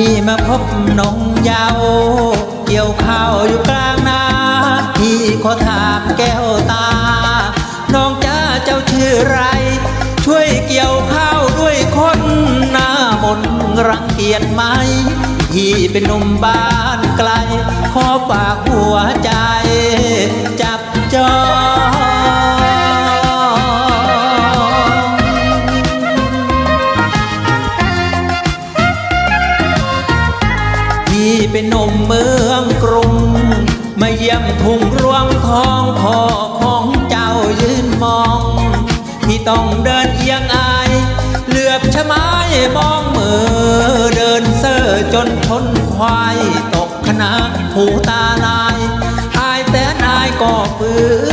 ีมาพบน้องเยาวเกี่ยวข้าวอยู่กลางนาพี่ขอถามแก้วตา น้องจ้าเจ้าชื่อไร ช่วยเกี่ยวข้าวด้วยคนหน้ามนรังเกียจไหมพี่เป็นหนุ่มบ้านไกล ขอฝากหัวใจ เป็นนมเมืองกรุง มาเยี่ยมทุ่งรวงทองพ่อของเจ้ายืนมอง ที่ต้องเดินเอียงอาย เหลือบชะไม้มองมือเดินเซ่อจนทนควาย ตกคณะหูตาลาย อายแต่นายก็ฝืน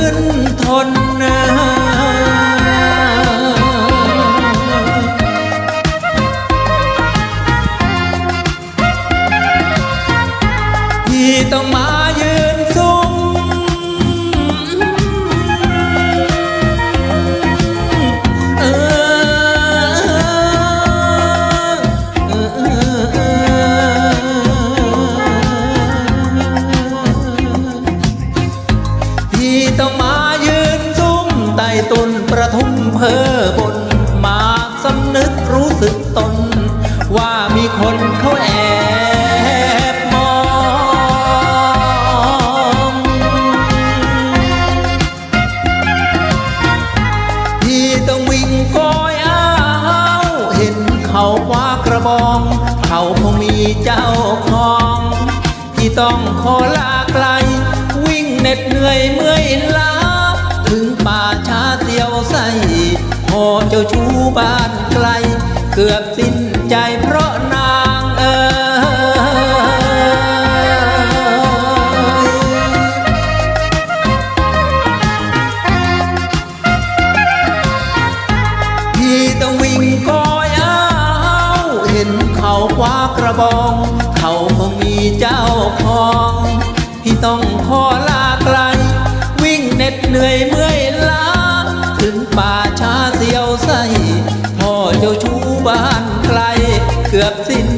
ทุมเพอบนมาสำนึกรู้สึกตน ว่ามีคนเขาแอบมอง พี่ต้องวิ่งก้อยอ้าวเห็นเขาคว้ากระบอง เขาคงมีเจ้าของ พี่ต้องขอลาไกล วิ่งเหน็ดเหนื่อยเมื่อยล้าถึงป่าช้า เจ้าชู้บ้านไกล เกือบสิ้นใจเพราะนางเอ๋ยพี่ต้องวิ่งกอยอ้าวเห็นเขาคว้ากระบอง เขาคงมีเจ้าของพี่ต้องขอลาไกล วิ่งเหน็ดเหนื่อยเมื่อ เจ้าชู้บ้านไกลเกือบสิ้น